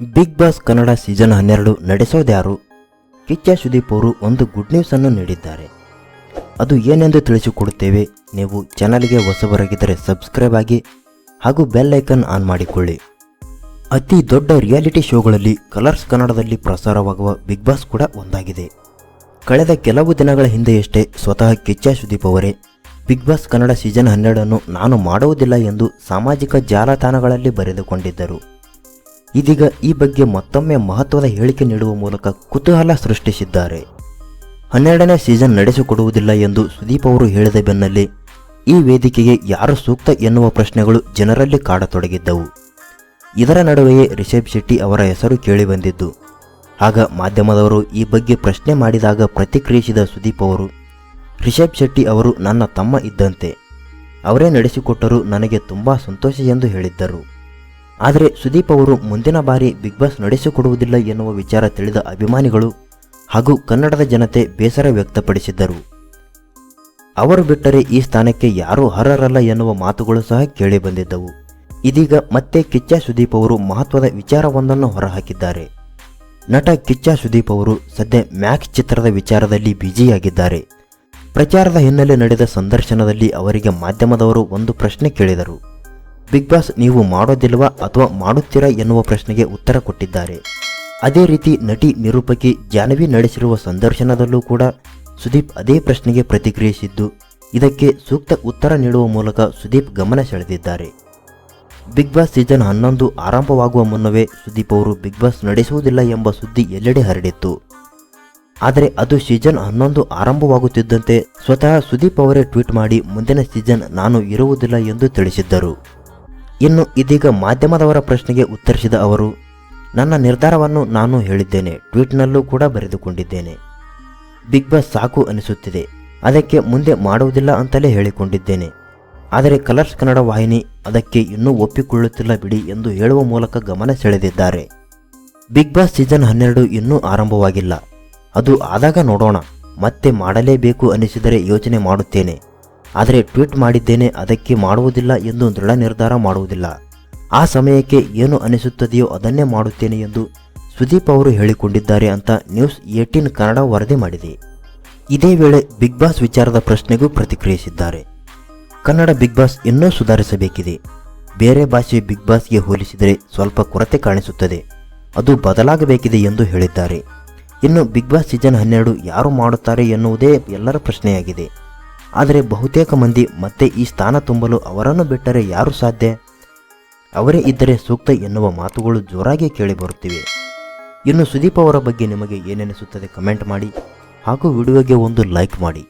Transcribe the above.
Big Boss Kannada season ಹನ್ನೆರಡು ನಡೆಸೋದ್ಯಾರು? ಕಿಚ್ಚ ಸುದೀಪ್ ಅವರು ಒಂದು ಗುಡ್ ನ್ಯೂಸ್ ಅನ್ನು ನೀಡಿದ್ದಾರೆ. ಅದು ಏನೆಂದು ತಿಳಿಸಿಕೊಡುತ್ತೇವೆ? ನೀವು ಚಾನಲ್ಗೆ ಹೊಸಬರಾಗಿದ್ದರೆ ಸಬ್ಸ್ಕ್ರೈಬ್ ಆಗಿ ಹಾಗೂ ಬೆಲ್ ಐಕನ್ ಆನ್ ಮಾಡಿಕೊಳ್ಳಿ. ಅತಿ ದೊಡ್ಡ ರಿಯಾಲಿಟಿ ಶೋಗಳಲ್ಲಿ ಕಲರ್ಸ್ ಕನ್ನಡದಲ್ಲಿ ಪ್ರಸಾರವಾಗುವ ಬಿಗ್ ಬಾಸ್ ಕೂಡ ಒಂದಾಗಿದೆ. ಕಳೆದ ಕೆಲವು ದಿನಗಳ ಹಿಂದೆಯಷ್ಟೇ ಸ್ವತಃ ಕಿಚ್ಚ ಸುದೀಪ್ ಅವರೇ ಬಿಗ್ ಬಾಸ್ ಕನ್ನಡ ಸೀಸನ್ ಹನ್ನೆರಡನ್ನು ನಾನು ಮಾಡುವುದಿಲ್ಲ ಎಂದು ಸಾಮಾಜಿಕ ಜಾಲತಾಣಗಳಲ್ಲಿ ಬರೆದುಕೊಂಡಿದ್ದರು. ಇದೀಗ ಈ ಬಗ್ಗೆ ಮತ್ತೊಮ್ಮೆ ಮಹತ್ವದ ಹೇಳಿಕೆ ನೀಡುವ ಮೂಲಕ ಕುತೂಹಲ ಸೃಷ್ಟಿಸಿದ್ದಾರೆ. ಹನ್ನೆರಡನೇ ಸೀಸನ್ ನಡೆಸಿಕೊಡುವುದಿಲ್ಲ ಎಂದು ಸುದೀಪ್ ಅವರು ಹೇಳಿದ ಬೆನ್ನಲ್ಲೇ, ಈ ವೇದಿಕೆಗೆ ಯಾರು ಸೂಕ್ತ ಎನ್ನುವ ಪ್ರಶ್ನೆಗಳು ಜನರಲ್ಲಿ ಕಾಡತೊಡಗಿದ್ದವು. ಇದರ ನಡುವೆಯೇ ರಿಷಬ್ ಶೆಟ್ಟಿ ಅವರ ಹೆಸರು ಕೇಳಿಬಂದಿದ್ದು, ಆಗ ಮಾಧ್ಯಮದವರು ಈ ಬಗ್ಗೆ ಪ್ರಶ್ನೆ ಮಾಡಿದಾಗ ಪ್ರತಿಕ್ರಿಯಿಸಿದ ಸುದೀಪ್ ಅವರು, ರಿಷಬ್ ಶೆಟ್ಟಿ ಅವರು ನನ್ನ ತಮ್ಮ ಇದ್ದಂತೆ. ಅವರೇ ನಡೆಸಿಕೊಟ್ಟರು ನನಗೆ ತುಂಬ ಸಂತೋಷ ಎಂದು ಹೇಳಿದ್ದರು. ಆದರೆ ಸುದೀಪ್ ಅವರು ಮುಂದಿನ ಬಾರಿ ಬಿಗ್ ಬಾಸ್ ನಡೆಸಿಕೊಡುವುದಿಲ್ಲ ಎನ್ನುವ ವಿಚಾರ ತಿಳಿದ ಅಭಿಮಾನಿಗಳು ಹಾಗೂ ಕನ್ನಡದ ಜನತೆ ಬೇಸರ ವ್ಯಕ್ತಪಡಿಸಿದ್ದರು. ಅವರು ಬಿಟ್ಟರೆ ಈ ಸ್ಥಾನಕ್ಕೆ ಯಾರೂ ಅರ್ಹರಲ್ಲ ಎನ್ನುವ ಮಾತುಗಳು ಸಹ ಕೇಳಿಬಂದಿದ್ದವು ಇದೀಗ ಮತ್ತೆ ಕಿಚ್ಚ ಸುದೀಪ್ ಅವರು ಮಹತ್ವದ ವಿಚಾರವೊಂದನ್ನು ಹೊರಹಾಕಿದ್ದಾರೆ. ನಟ ಕಿಚ್ಚ ಸುದೀಪ್ ಅವರು ಸದ್ಯ ಮ್ಯಾಕ್ಸ್ ಚಿತ್ರದ ವಿಚಾರದಲ್ಲಿ ಬ್ಯುಸಿಯಾಗಿದ್ದಾರೆ. ಪ್ರಚಾರದ ಹಿನ್ನೆಲೆ ನಡೆದ ಸಂದರ್ಶನದಲ್ಲಿ ಅವರಿಗೆ ಮಾಧ್ಯಮದವರು ಒಂದು ಪ್ರಶ್ನೆ ಕೇಳಿದರು. ಬಿಗ್ ಬಾಸ್ ನೀವು ಮಾಡೋದಿಲ್ವಾ ಅಥವಾ ಮಾಡುತ್ತೀರಾ ಎನ್ನುವ ಪ್ರಶ್ನೆಗೆ ಉತ್ತರ ಕೊಟ್ಟಿದ್ದಾರೆ. ಅದೇ ರೀತಿ ನಟಿ ನಿರೂಪಕಿ ಜಾಹ್ನವಿ ನಡೆಸಿರುವ ಸಂದರ್ಶನದಲ್ಲೂ ಕೂಡ ಸುದೀಪ್ ಅದೇ ಪ್ರಶ್ನೆಗೆ ಪ್ರತಿಕ್ರಿಯಿಸಿದ್ದು, ಇದಕ್ಕೆ ಸೂಕ್ತ ಉತ್ತರ ನೀಡುವ ಮೂಲಕ ಸುದೀಪ್ ಗಮನ ಸೆಳೆದಿದ್ದಾರೆ. ಬಿಗ್ ಬಾಸ್ ಸೀಸನ್ ಹನ್ನೊಂದು ಆರಂಭವಾಗುವ ಮುನ್ನವೇ ಸುದೀಪ್ ಅವರು ಬಿಗ್ ಬಾಸ್ ನಡೆಸುವುದಿಲ್ಲ ಎಂಬ ಸುದ್ದಿ ಎಲ್ಲೆಡೆ ಹರಡಿತ್ತು. ಆದರೆ ಅದು ಸೀಸನ್ ಹನ್ನೊಂದು ಆರಂಭವಾಗುತ್ತಿದ್ದಂತೆ ಸ್ವತಃ ಸುದೀಪ್ ಅವರೇ ಟ್ವೀಟ್ ಮಾಡಿ, ಮುಂದಿನ ಸೀಸನ್ ನಾನು ಇರುವುದಿಲ್ಲ ಎಂದು ತಿಳಿಸಿದ್ದರು. ಇನ್ನು ಇದೀಗ ಮಾಧ್ಯಮದವರ ಪ್ರಶ್ನೆಗೆ ಉತ್ತರಿಸಿದ ಅವರು, ನನ್ನ ನಿರ್ಧಾರವನ್ನು ನಾನು ಹೇಳಿದ್ದೇನೆ, ಟ್ವೀಟ್ನಲ್ಲೂ ಕೂಡ ಬರೆದುಕೊಂಡಿದ್ದೇನೆ. ಬಿಗ್ ಬಾಸ್ ಸಾಕು ಅನಿಸುತ್ತಿದೆ, ಅದಕ್ಕೆ ಮುಂದೆ ಮಾಡುವುದಿಲ್ಲ ಅಂತಲೇ ಹೇಳಿಕೊಂಡಿದ್ದೇನೆ. ಆದರೆ ಕಲರ್ಸ್ ಕನ್ನಡ ವಾಹಿನಿ ಅದಕ್ಕೆ ಇನ್ನೂ ಒಪ್ಪಿಕೊಳ್ಳುತ್ತಿಲ್ಲ ಬಿಡಿ ಎಂದು ಹೇಳುವ ಮೂಲಕ ಗಮನ ಸೆಳೆದಿದ್ದಾರೆ. ಬಿಗ್ ಬಾಸ್ ಸೀಸನ್ ಹನ್ನೆರಡು ಇನ್ನೂ ಆರಂಭವಾಗಿಲ್ಲ. ಅದು ಆದಾಗ ನೋಡೋಣ, ಮತ್ತೆ ಮಾಡಲೇಬೇಕು ಅನಿಸಿದರೆ ಯೋಚನೆ ಮಾಡುತ್ತೇನೆ. ಆದರೆ ಟ್ವೀಟ್ ಮಾಡಿದ್ದೇನೆ, ಅದಕ್ಕೆ ಮಾಡುವುದಿಲ್ಲ ಎಂದು ದೃಢ ನಿರ್ಧಾರ ಮಾಡುವುದಿಲ್ಲ. ಆ ಸಮಯಕ್ಕೆ ಏನು ಅನಿಸುತ್ತದೆಯೋ ಅದನ್ನೇ ಮಾಡುತ್ತೇನೆ ಎಂದು ಸುದೀಪ್ ಅವರು ಹೇಳಿಕೊಂಡಿದ್ದಾರೆ ಅಂತ ನ್ಯೂಸ್ ಏಟೀನ್ ಕನ್ನಡ ವರದಿ ಮಾಡಿದೆ. ಇದೇ ವೇಳೆ ಬಿಗ್ ಬಾಸ್ ವಿಚಾರದ ಪ್ರಶ್ನೆಗೂ ಪ್ರತಿಕ್ರಿಯಿಸಿದ್ದಾರೆ. ಕನ್ನಡ ಬಿಗ್ ಬಾಸ್ ಇನ್ನೂ ಸುಧಾರಿಸಬೇಕಿದೆ. ಬೇರೆ ಭಾಷೆ ಬಿಗ್ ಬಾಸ್ಗೆ ಹೋಲಿಸಿದರೆ ಸ್ವಲ್ಪ ಕೊರತೆ ಕಾಣಿಸುತ್ತದೆ. ಅದು ಬದಲಾಗಬೇಕಿದೆ ಎಂದು ಹೇಳಿದ್ದಾರೆ. ಇನ್ನು ಬಿಗ್ ಬಾಸ್ ಸೀಸನ್ ಹನ್ನೆರಡು ಯಾರು ಮಾಡುತ್ತಾರೆ ಎನ್ನುವುದೇ ಎಲ್ಲರ ಪ್ರಶ್ನೆಯಾಗಿದೆ. ಆದರೆ ಬಹುತೇಕ ಮಂದಿ ಮತ್ತೆ ಈ ಸ್ಥಾನ ತುಂಬಲು ಅವರನ್ನು ಬಿಟ್ಟರೆ ಯಾರು ಸಾಧ್ಯ? ಅವರೇ ಇದ್ದರೆ ಸೂಕ್ತ ಎನ್ನುವ ಮಾತುಗಳು ಜೋರಾಗಿ ಕೇಳಿಬರುತ್ತಿವೆ ಇನ್ನು ಸುದೀಪ್ ಅವರ ಬಗ್ಗೆ ನಿಮಗೆ ಏನೆನಿಸುತ್ತದೆ ಕಮೆಂಟ್ ಮಾಡಿ ಹಾಗೂ ವಿಡಿಯೋಗೆ ಒಂದು ಲೈಕ್ ಮಾಡಿ.